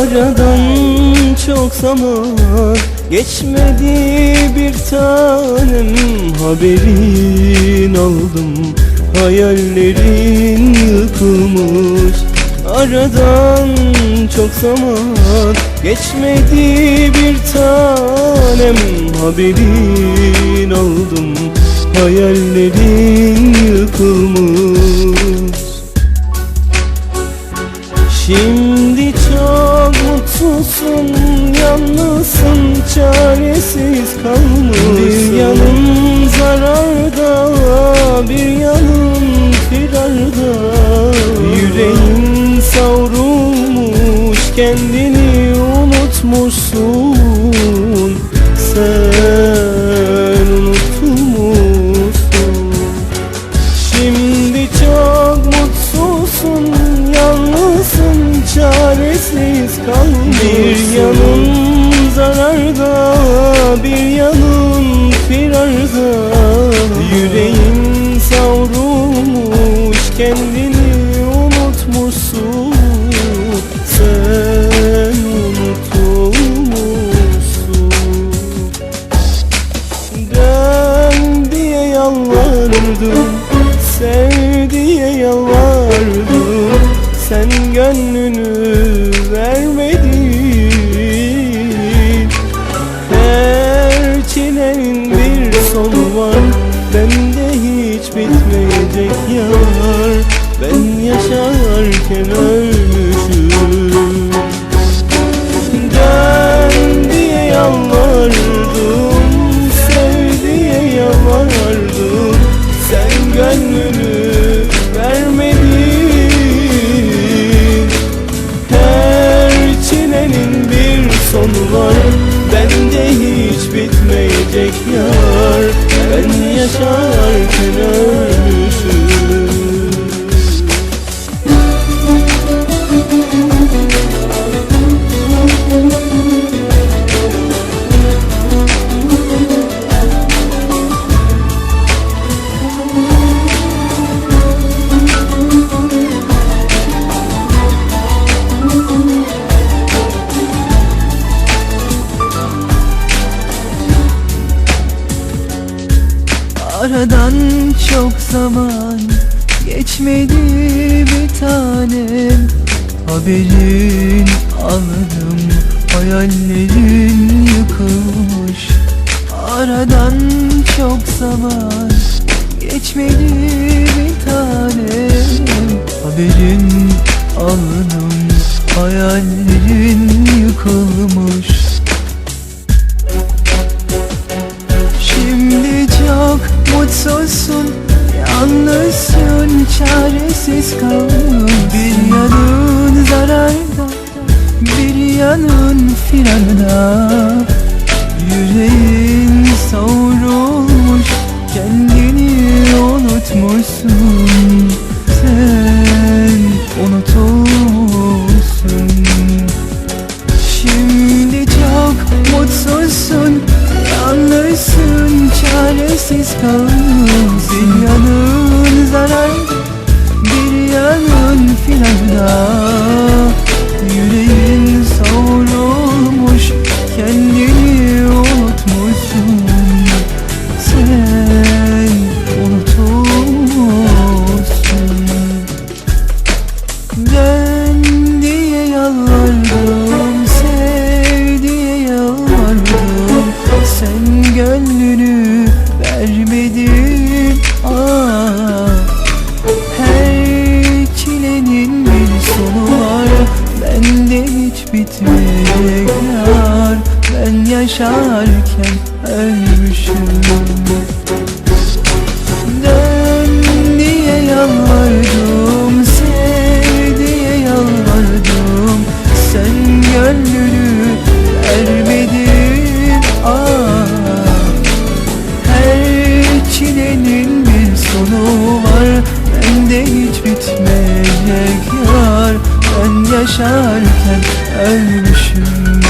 Aradan çok zaman geçmedi bir tanem. Haberin aldım hayallerin yıkılmış. Aradan çok zaman geçmedi bir tanem. Haberin aldım hayallerin yıkılmış. Şimdi mutsuzsun, yalnızsın, çaresiz kalmışsın Bir yanın zararda, bir yanın firarda. Yüreğin savrulmuş, kendini unutmuşsun. Sen unutulmuşsun Şimdi çok mutsuzsun, yalnızsın, çaresiz kalmışsın Bir yanın zararda, bir yanın firarda. Yüreğin savrulmuş, kendini unutmuşsun. Sen unutulmuşsun. Dön diye yalvardım Sev diye yalvardım Sen gönlünü gönlünü vermedin. Her çilenin bir sonu var. Bende hiç bitmeyecek yar. Ben yaşarken ölmüşüm Aradan çok zaman geçmedi bir tanem. Haberin aldım hayallerin yıkılmış. Aradan çok zaman geçmedi bir tanem. Haberin aldım hayallerin yıkılmış mutsuzsun Yalnızsın çaresiz kaldın Bir yanın zararda Bir yanın firarda yar Ben yaşarken ölmüşüm. Dön diye yalvardım Sev diye yalvardım. Sen gönlünü vermedin ah, Her çilenin bir sonu var Bende hiç bitmeyecek yaşarken ölmüşüm